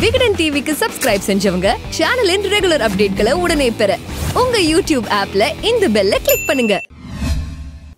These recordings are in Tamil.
விகடன் டிவிக்கு சப்ஸ்கிரைப் செஞ்சவங்க சேனலின் ரெகுலர் அப்டேட்களை உடனே பெற உங்க யூடியூப் ஆப்ல இந்த பெல்ல கிளிக் பண்ணுங்க.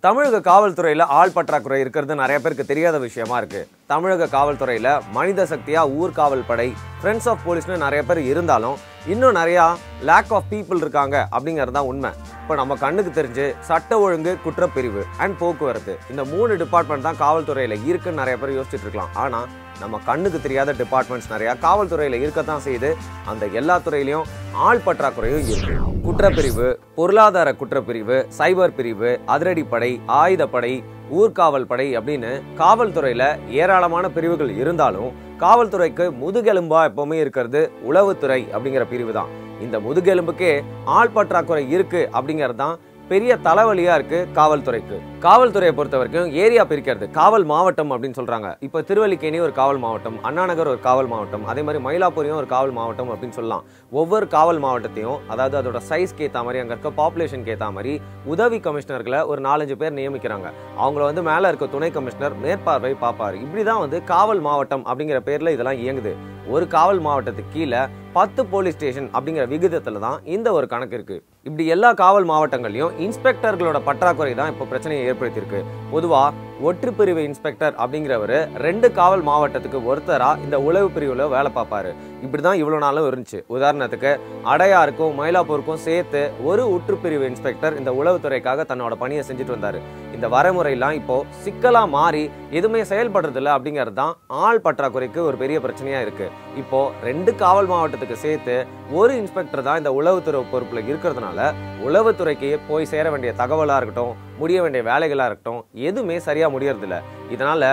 தமிழக காவல்துறையில் ஆள் பற்றாக்குறை இருக்கிறது நிறைய பேருக்கு தெரியாத விஷயமா இருக்கு. தமிழக காவல்துறையில் மனித சக்தியா ஊர்காவல் படை ஃப்ரெண்ட்ஸ் ஆஃப் போலீஸ்னு நிறைய பேர் இருந்தாலும் இன்னும் நிறையா லேக் ஆஃப் பீப்புள் இருக்காங்க அப்படிங்கிறது தான் உண்மை. இப்போ நம்ம கண்ணுக்கு தெரிஞ்சு சட்ட ஒழுங்கு குற்றப்பிரிவு அண்ட் போக்குவரத்து இந்த மூணு டிபார்ட்மெண்ட் தான் காவல்துறையில் இருக்குன்னு நிறைய பேர் யோசிச்சுட்டு இருக்கலாம். ஆனால் நம்ம கண்ணுக்கு தெரியாத டிபார்ட்மெண்ட்ஸ் நிறையா காவல்துறையில் இருக்கத்தான் செய்யுது. அந்த எல்லா துறையிலையும் ஆள் பற்றாக்குறையும் இருக்கு. குற்றப்பிரிவு பொருளாதார குற்றப்பிரிவு சைபர் பிரிவு அதிரடிப்படை ஆயுதப்படை ஊர்காவல் படை அப்படின்னு காவல்துறையில் ஏராளமான பிரிவுகள் இருந்தாலும் காவல்துறைக்கு முதுகெலும்பா எப்பவுமே இருக்கிறது உளவுத்துறை அப்படிங்கிற பிரிவு தான். இந்த முதுகெலும்புக்கே ஆள் பற்றாக்குறை இருக்கு அப்படிங்கிறது தான் பெரிய தலைவலியா இருக்கு காவல்துறைக்கு. காவல்துறையை பொறுத்த வரைக்கும் ஏரியா பிரிக்கிறது. காவல் மாவட்டம் அப்படின்னு சொல்றாங்க. இப்போ திருவல்லிக்கேணி ஒரு காவல் மாவட்டம் அண்ணாநகர் ஒரு காவல் மாவட்டம் அதே மாதிரி மயிலாப்பூரியும் ஒரு காவல் மாவட்டம் அப்படின்னு சொல்லலாம். ஒவ்வொரு காவல் மாவட்டத்தையும் அதாவது அதோட சைஸ்க்கு ஏற்ற மாதிரி அங்கே இருக்க பாப்புலேஷனுக்கு ஏற்ற மாதிரி உதவி கமிஷனர்களை ஒரு நாலஞ்சு பேர் நியமிக்கிறாங்க. அவங்கள வந்து மேலே இருக்க துணை கமிஷனர் மேற்பார்வை பார்ப்பாரு. இப்படி தான் வந்து காவல் மாவட்டம் அப்படிங்கிற பேர்ல இதெல்லாம் இயங்குது. ஒரு காவல் மாவட்டத்துக்கு கீழே பத்து போலீஸ் ஸ்டேஷன் அப்படிங்கிற விகிதத்துல தான் இந்த ஒரு கணக்கு இருக்கு. இப்படி எல்லா காவல் மாவட்டங்கள்லயும் இன்ஸ்பெக்டர்களோட பற்றாக்குறை தான் இப்போ பிரச்சனையை ஏற்படுத்தியிருக்கு. பொதுவாக ஒற்று பிரிவு இன்ஸ்பெக்டர் அப்படிங்கிறவர் ரெண்டு காவல் மாவட்டத்துக்கு ஒருத்தராக இந்த உளவு பிரிவில் வேலை பார்ப்பாரு. இப்படிதான் இவ்வளோ நாளும் இருந்துச்சு. உதாரணத்துக்கு அடையாருக்கும் மயிலாப்பூருக்கும் சேர்த்து ஒரு உற்றுப்பிரிவு இன்ஸ்பெக்டர் இந்த உளவுத்துறைக்காக தன்னோட பணியை செஞ்சுட்டு வந்தார். இந்த வரைமுறையெல்லாம் இப்போ சிக்கலாக மாறி எதுவுமே செயல்படுறதில்ல அப்படிங்கிறது தான் ஆள் பற்றாக்குறைக்கு ஒரு பெரிய பிரச்சனையாக இருக்குது இப்போ ரெண்டு காவல் மாவட்டத்துக்கு சேர்த்து ஒரு இன்ஸ்பெக்டர் தான் இந்த உளவுத்துறை பொறுப்பில் இருக்கிறதுனால உளவுத்துறைக்கு போய் சேர வேண்டிய தகவலாக இருக்கட்டும் முடிய வேண்டிய வேலைகளாக இருக்கட்டும் எதுவுமே சரியாக முடியறதில்ல. இதனால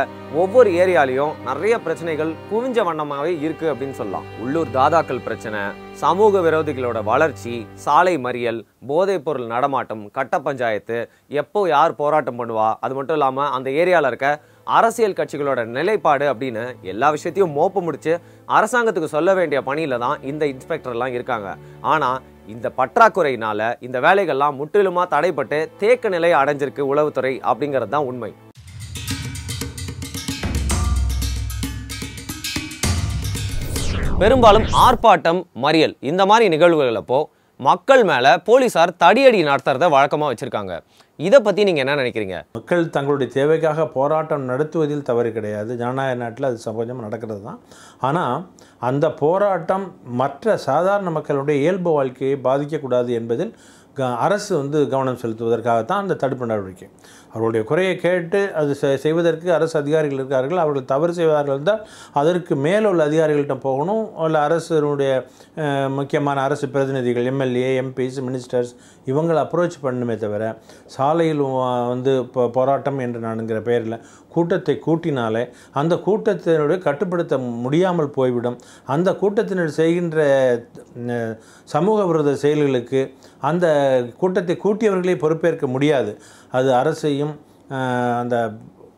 ஒவ்வொரு ஏரியாலையும் நிறைய பிரச்சனைகள் குவிஞ்ச வண்ணமாவே இருக்கு அப்படின்னு சொல்லலாம். உள்ளூர் தாதாக்கள் பிரச்சனை சமூக விரோதிகளோட வளர்ச்சி சாலை மறியல் போதைப் பொருள் நடமாட்டம் கட்ட பஞ்சாயத்து எப்போ யார் போராட்டம் பண்ணுவா அது மட்டும் இல்லாம அந்த ஏரியால இருக்க அரசியல் கட்சிகளோட நிலைப்பாடு அப்படின்னு எல்லா விஷயத்தையும் மோப்ப முடிச்சு அரசாங்கத்துக்கு சொல்ல வேண்டிய பணியில தான் இந்த இன்ஸ்பெக்டர்லாம் இருக்காங்க. ஆனா இந்த பற்றாக்குறையினால இந்த வேலைகள்லாம் முற்றிலுமா தடைப்பட்டு தேக்க நிலை அடைஞ்சிருக்கு உளவுத்துறை அப்படிங்கிறது தான் உண்மை. பெரும்பாலும் ஆர்ப்பாட்டம் மறியல் இந்த மாதிரி நிகழ்வுகள் அப்போ மக்கள் மேல போலீசார் தடியடி நடத்துறத வழக்கமா வச்சிருக்காங்க. இதை பத்தி நீங்க என்ன நினைக்கிறீங்க? மக்கள் தங்களுடைய தேவைக்காக போராட்டம் நடத்துவதில் தவறு கிடையாது. ஜனநாயக நாட்டில் அது சகஜமாக நடக்கிறது தான். ஆனால் அந்த போராட்டம் மற்ற சாதாரண மக்களுடைய இயல்பு வாழ்க்கையை பாதிக்கக்கூடாது என்பதில் அரசு வந்து கவனம் செலுத்துவதற்காகத்தான் அந்த தடுப்பு நடவடிக்கை. அவர்களுடைய குறையை கேட்டு அது செ- செய்வதற்கு அரசு அதிகாரிகள் இருக்கார்கள். அவர்கள் தவறு செய்வார்கள் இருந்தால் அதற்கு மேலுள்ள அதிகாரிகள்கிட்ட போகணும். இல்லை அரசினுடைய முக்கியமான அரசு பிரதிநிதிகள் எம்எல்ஏ எம்பிஸ் மினிஸ்டர்ஸ் இவங்களை அப்ரோச் பண்ணுமே தவிர சாலையில் வந்து இப்போ போராட்டம் என்று நான்கிற பெயரில் கூட்டத்தை கூட்டினாலே அந்த கூட்டத்தினுடைய கட்டுப்படுத்த முடியாமல் போய்விடும். அந்த கூட்டத்தினர் செய்கின்ற சமூக விரோத செயல்களுக்கு அந்த கூட்டத்தை கூட்டியவர்களே பொறுப்பேற்க முடியாது. அது அரசையும் அந்த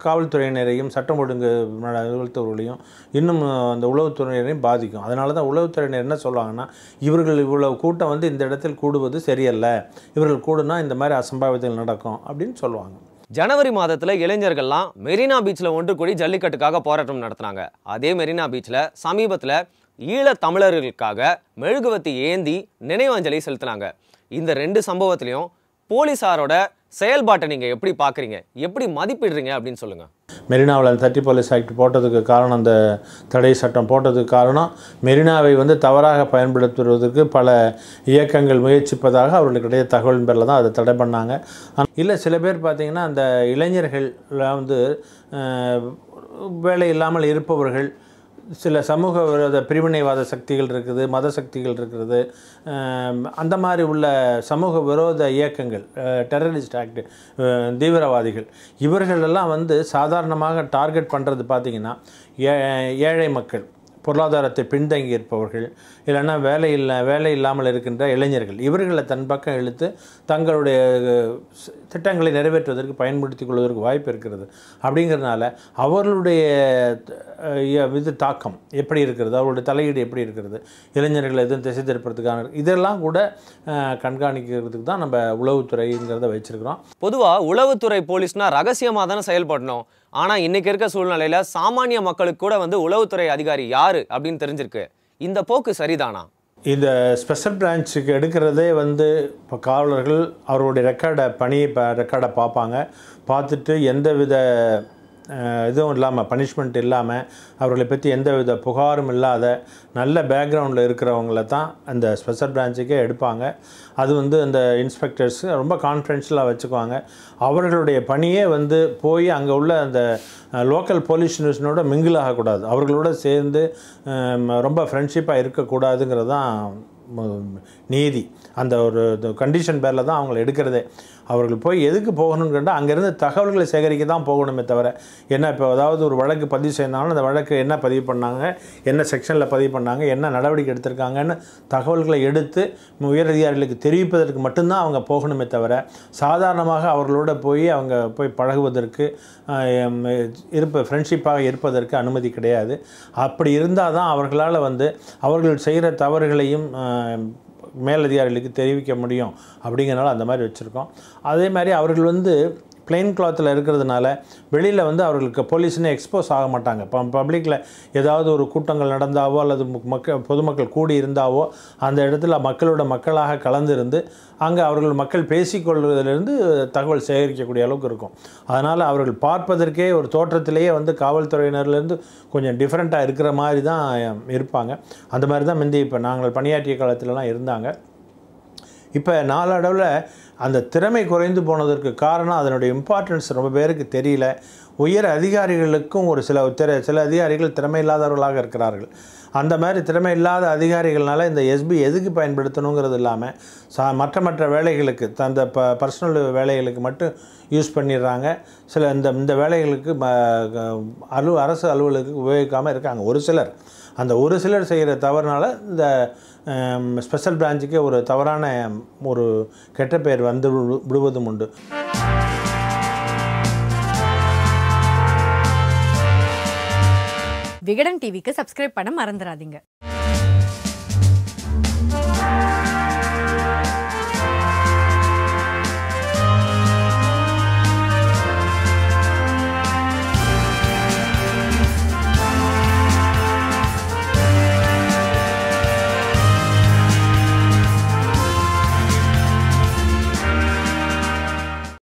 காவல்துறையினரையும் சட்டம் ஒழுங்கு நிகழ்த்தவர்களையும் இன்னும் அந்த உளவுத்துறையினரையும் பாதிக்கும். அதனால தான் உளவுத்துறையினர் என்ன சொல்லுவாங்கன்னா இவர்கள் இவ்வளவு கூட்டம் வந்து இந்த இடத்தில் கூடுவது சரியல்ல. இவர்கள் கூடுனா இந்த மாதிரி அசம்பாவிதங்கள் நடக்கும் அப்படின்னு சொல்லுவாங்க. ஜனவரி மாதத்தில் இளைஞர்கள்லாம் மெரினா பீச்சில் ஒன்று கூடி ஜல்லிக்கட்டுக்காக போராட்டம் நடத்தினாங்க. அதே மெரினா பீச்சில் சமீபத்தில் ஈழத் தமிழர்களுக்காக மெழுகுவத்தி ஏந்தி நினைவாஞ்சலி செலுத்தினாங்க. இந்த ரெண்டு சம்பவத்திலையும் போலீஸாரோட செயல்பாட்டை நீங்கள் எப்படி பார்க்குறீங்க? எப்படி மதிப்பிடுறீங்க அப்படின்னு சொல்லுங்கள் மெரினாவில் தட்டி போலீஸ் ஆக்ட் போட்டதுக்கு காரணம் அந்த தடை சட்டம் போட்டதுக்கு காரணம் மெரினாவை வந்து தவறாக பயன்படுத்துவதற்கு பல இயக்கங்கள் முயற்சிப்பதாக அவர்களுக்கிடையே தகவலின் பேரில் தான் அதை தடை பண்ணாங்க. இல்லை சில பேர் பார்த்திங்கன்னா அந்த இளைஞர்கள்லாம் வந்து வேலை இல்லாமல் இருப்பவர்கள் சில சமூக விரோத பிரிவினைவாத சக்திகள் இருக்குது மத சக்திகள் இருக்கிறது அந்த மாதிரி உள்ள சமூக விரோத இயக்கங்கள் டெரரிஸ்ட் ஆக்ட் தீவிரவாதிகள் இவர்களெல்லாம் வந்து சாதாரணமாக டார்கெட் பண்ணுறது பார்த்திங்கன்னா ஏ- ஏழை மக்கள். பொருளாதாரத்தை பின்தங்கி இருப்பவர்கள் இல்லைன்னா வேலை இல்லை வேலை இல்லாமல் இருக்கின்ற இளைஞர்கள் இவர்களை தன் பக்கம் இழுத்து தங்களுடைய திட்டங்களை நிறைவேற்றுவதற்கு பயன்படுத்தி கொள்வதற்கு வாய்ப்பு இருக்கிறது. அப்படிங்கிறதுனால அவர்களுடைய இது தாக்கம் எப்படி இருக்கிறது? அவர்களுடைய தலையீடு எப்படி இருக்கிறது? இளைஞர்கள் எதுவும் திசை திருப்பறதுக்கான இதெல்லாம் கூட கண்காணிக்கிறதுக்கு தான் நம்ம உளவுத்துறைங்கிறத வச்சுருக்கிறோம். பொதுவாக உளவுத்துறை போலீஸ்னால் ரகசியமாக தானே செயல்படணும். ஆனால் இன்றைக்கி இருக்க சூழ்நிலையில் சாமானிய மக்களுக்கு கூட வந்து உளவுத்துறை அதிகாரி யார்? அப்படின்னு தெரிஞ்சிருக்கு. இந்த போக்கு சரிதானா? இந்த ஸ்பெஷல் பிரான்ச்சுக்கு எடுக்கிறதே வந்து இப்போ காவலர்கள் அவருடைய ரெக்கார்டை பணி ரெக்கார்டை பார்ப்பாங்க. பார்த்துட்டு எந்த வித இதுவும் இல்லாமல் பனிஷ்மெண்ட் இல்லாமல் அவர்களை பற்றி எந்தவித புகாரும் இல்லாத நல்ல பேக்ரவுண்டில் இருக்கிறவங்கள தான் அந்த ஸ்பெஷல் பிரான்ச்சுக்கே எடுப்பாங்க. அது வந்து அந்த இன்ஸ்பெக்டர்ஸ் ரொம்ப கான்ஃபிடென்ஷியலாக வச்சுக்குவாங்க. அவர்களுடைய பணியே வந்து போய் அங்கே உள்ள அந்த லோக்கல் போலீஸ் ஸ்டேஷனோட மிங்கிள் ஆகக்கூடாது. அவர்களோட சேர்ந்து ரொம்ப ஃப்ரெண்ட்ஷிப்பாக இருக்கக்கூடாதுங்கிறது தான் நீதி. அந்த ஒரு கண்டிஷன் பேரில் தான் அவங்கள எடுக்கிறதே. அவர்கள் போய் எதுக்கு போகணும்னு கேட்டால் அங்கேருந்து தகவல்களை சேகரிக்க தான் போகணுமே தவிர என்ன இப்போ அதாவது ஒரு வழக்கு பதிவு செய்தாலும் அந்த வழக்கு என்ன பதிவு பண்ணாங்க என்ன செக்ஷனில் பதிவு பண்ணாங்க என்ன நடவடிக்கை எடுத்திருக்காங்கன்னு தகவல்களை எடுத்து உயரதிகாரிகளுக்கு தெரிவிப்பதற்கு மட்டும்தான் அவங்க போகணுமே தவிர சாதாரணமாக அவர்களோட போய் அவங்க போய் பழகுவதற்கு இருப்ப ஃப்ரெண்ட்ஷிப்பாக இருப்பதற்கு அனுமதி கிடையாது. அப்படி இருந்தால் தான் அவர்களால் வந்து அவர்கள் செய்கிற தவறுகளையும் மேலதிகாரிகளுக்கு தெரிவிக்க முடியும் அப்படிங்கிறனால அந்த மாதிரி வச்சுருக்கோம். அதே மாதிரி அவர்கள் வந்து பிளெயின் கிளாத்தில் இருக்கிறதுனால வெளியில் வந்து அவர்களுக்கு போலீஸ்னு எக்ஸ்போஸ் ஆக மாட்டாங்க. இப்போ பப்ளிக்கில் ஏதாவது ஒரு கூட்டங்கள் நடந்தாவோ அல்லது மக்கள் பொதுமக்கள் கூடி இருந்தாவோ அந்த இடத்துல மக்களோட மக்களாக கலந்திருந்து அங்கே அவர்கள் மக்கள் பேசிக்கொள்வதிலிருந்து தகவல் சேகரிக்கக்கூடிய அளவுக்கு இருக்கும். அதனால் அவர்கள் பார்ப்பதற்கே ஒரு தோற்றத்திலேயே வந்து காவல்துறையினர்லேருந்து கொஞ்சம் டிஃப்ரெண்ட்டாக இருக்கிற மாதிரி தான் இருப்பாங்க. அந்த மாதிரி தான் முந்தி இப்போ நாங்கள் பணியாற்றிய காலத்திலலாம் இருந்தாங்க. இப்போ நாளடவில் அந்த திறமை குறைந்து போனதற்கு காரணம் அதனுடைய இம்பார்ட்டன்ஸ் ரொம்ப பேருக்கு தெரியல. உயர் அதிகாரிகளுக்கும் ஒரு சில திற சில அதிகாரிகள் திறமை இல்லாதவர்களாக இருக்கிறார்கள். அந்த மாதிரி திறமை இல்லாத அதிகாரிகள்னால இந்த எஸ்பி எதுக்கு பயன்படுத்தணுங்கிறது இல்லாமல் சா மற்ற மற்ற வேலைகளுக்கு அந்த ப பர்சனல் வேலைகளுக்கு மட்டும் யூஸ் பண்ணிடுறாங்க. சில இந்த இந்த வேலைகளுக்கு அலு அரசு அலுவலருக்கு உபயோகிக்காமல் இருக்காங்க. ஒரு சிலர். அந்த ஒரு சிலர் செய்கிற தவறுனால இந்த ஸ்பெஷல் பிரான்ச்சுக்கே ஒரு தவறான ஒரு கெட்ட பெயர் வந்து விடு- விடுவதும் உண்டு. விகடன் டிவிக்கு சப்ஸ்கிரைப் பண்ண மறந்துடாதீங்க